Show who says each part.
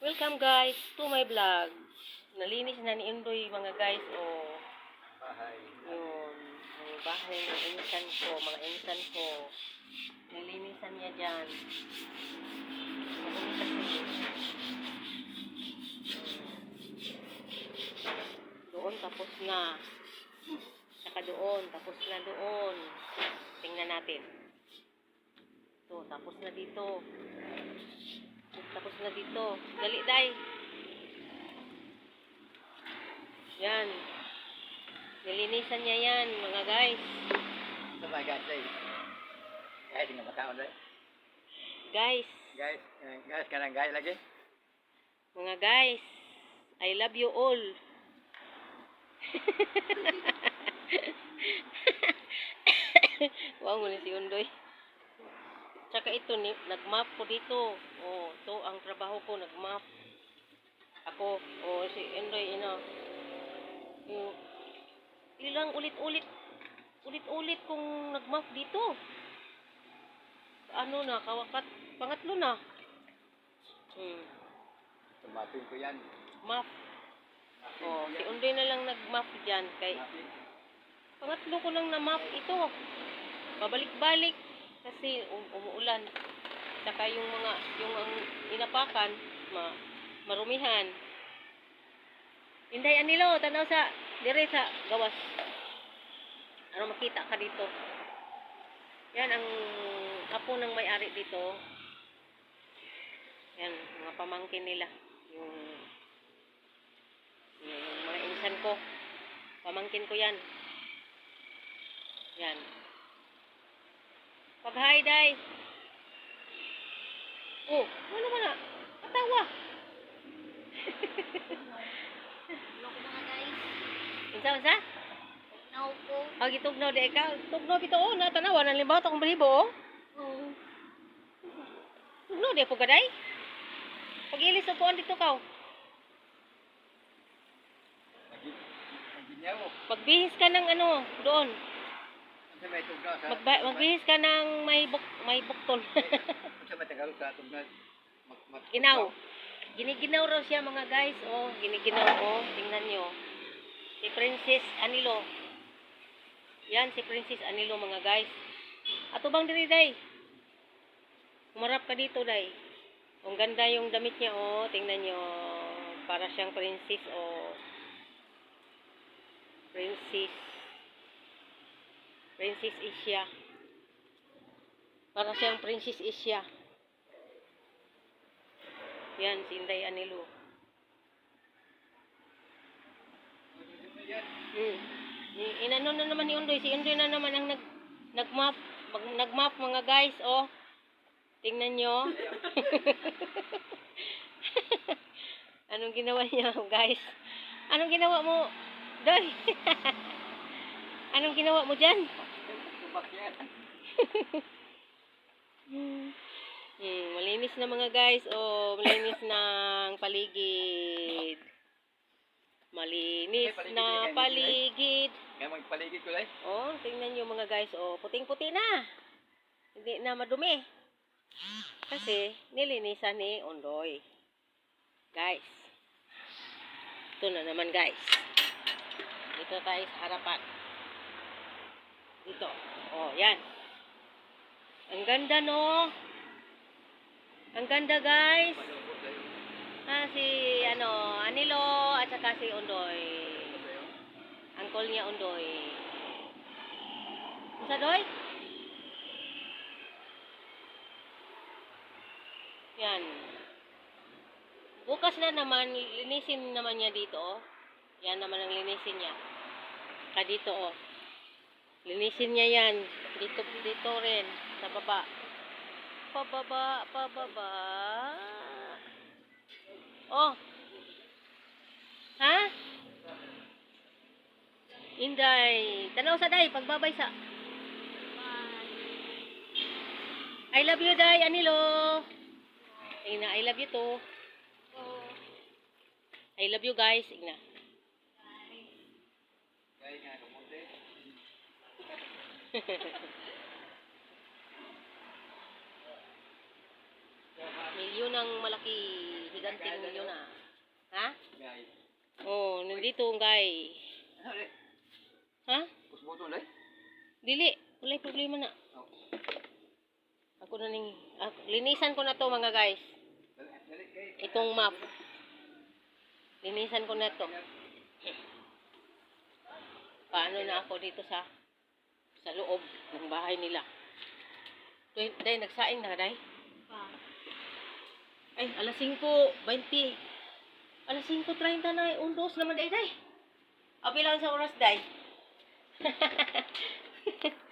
Speaker 1: Welcome guys to my vlog. Nalinis na ni Indoy mga guys o
Speaker 2: Bahay.
Speaker 1: yun yung bahay ng insan ko, mga insan ko. Nilinisan niya kasi. Doon tapos na. Saka doon, tapos na doon. Tingnan natin. Ito, tapos na dito. Tapos na dito. Dali, day. Yan. Nilinisan niya yan, mga guys.
Speaker 2: So my guys, ay. Guys, hindi nga mataon rin.
Speaker 1: Guys,
Speaker 2: Guys, eh, guys, kanang guys lagi.
Speaker 1: mga guys, I love you all. wow, muna si Undoy. Tsaka ito, ni, nag-map ko dito. Oh, to ang trabaho ko, nag-map. Ako, oh, si Undoy, ino. Yung, ilang ulit-ulit, ulit-ulit kong nag-map dito. Ano na, kawakat, pangatlo na. Hmm.
Speaker 2: Tumating ko yan.
Speaker 1: Map. Oh, si Undoy na lang nag-map dyan. Kay, pangatlo ko lang na map ito. Babalik-balik. Kasi um- umuulan. Saka yung mga, yung ang inapakan, ma, marumihan. Inday anilo, tanaw sa, dire sa gawas. Ano makita ka dito. Yan ang apo ng may-ari dito. Yan, mga pamangkin nila. Yung yung mga insan ko. Pamangkin ko yan. Yan. Pag-hi, day. Oh, ano ba na? Katawa.
Speaker 3: Hello ko mga guys.
Speaker 1: Unsa unsa?
Speaker 3: Now po.
Speaker 1: Ah, gitugnaw di ikaw. Tugnaw bito oh, natanawa ng limbaw tong balibo oh.
Speaker 3: Oh.
Speaker 1: Tugnaw di po gaday. Pag ilis upuan dito
Speaker 2: niya mo.
Speaker 1: Magbihis ka ng ano, doon.
Speaker 2: Kasi may tugnaw sa...
Speaker 1: Magba- magbihis ka ng may buk may bukton.
Speaker 2: Kasi may tagalog sa. Mag- mag-
Speaker 1: Ginaw. Giniginaw raw siya mga guys. Oh, giniginaw oh. Tingnan nyo. Si Princess Anilo. Yan si Princess Anilo mga guys. Ato bang diri day? Umarap ka dito day. Ang ganda yung damit niya oh. Tingnan nyo. Para siyang princess oh. Princess. Princess Asia. Para siyang Princess Asia. Yan, si Inday Anilo. Hmm. Inano na naman ni Undoy. Si Undoy na naman ang nag, nag-map. Mag, nag-map mga guys, oh. Tingnan nyo. Anong ginawa niya, guys? Anong ginawa mo? Doy. Anong ginawa mo dyan? Hmm, malinis na mga guys. Oh, malinis ng paligid. Malinis
Speaker 2: Ay, paligid
Speaker 1: na
Speaker 2: yan,
Speaker 1: paligid.
Speaker 2: Kaya magpaligid ko lang.
Speaker 1: Oh, tingnan nyo mga guys. Oh, puting-puti na. Hindi na madumi. Kasi, nilinisan ni Ondoy. Guys. Ito na naman guys. Dito tayo sa harapan. Dito. Oh, yan. Ang ganda no. Ang ganda guys. Ah, si ano, Anilo at saka si.
Speaker 2: Sa'yo.
Speaker 1: Angkol niya Ondoy. Sa doy? Yan. Bukas na naman, linisin naman niya dito, oh. Yan naman ang linisin niya. Ka dito, oh. Linisin niya yan. Dito, dito rin. Sa baba. Pababa, pababa. Oh. Ha? Inday. Tanaw sa day, pagbabay sa. I love you, day. Anilo. Ina, I love you too. I love you, guys.
Speaker 2: Kaya nga, lumunti.
Speaker 1: Milyon ang malaki giganting ninyo na. Ha?
Speaker 2: Guys.
Speaker 1: Oh, nandito ang guy.
Speaker 2: Ano?
Speaker 1: Ha?
Speaker 2: Push button ulit?
Speaker 1: Dili, wala problema na.
Speaker 2: Oh.
Speaker 1: Ako na ning ah, linisan ko na to mga guys. Itong map. Linisan ko na to. Paano na ako dito sa sa loob ng bahay nila. Day, day nagsaing na day.
Speaker 3: Pa.
Speaker 1: Ay, alas 5:20. Alas 5:30 na, undos naman day day. Abi lang sa oras day.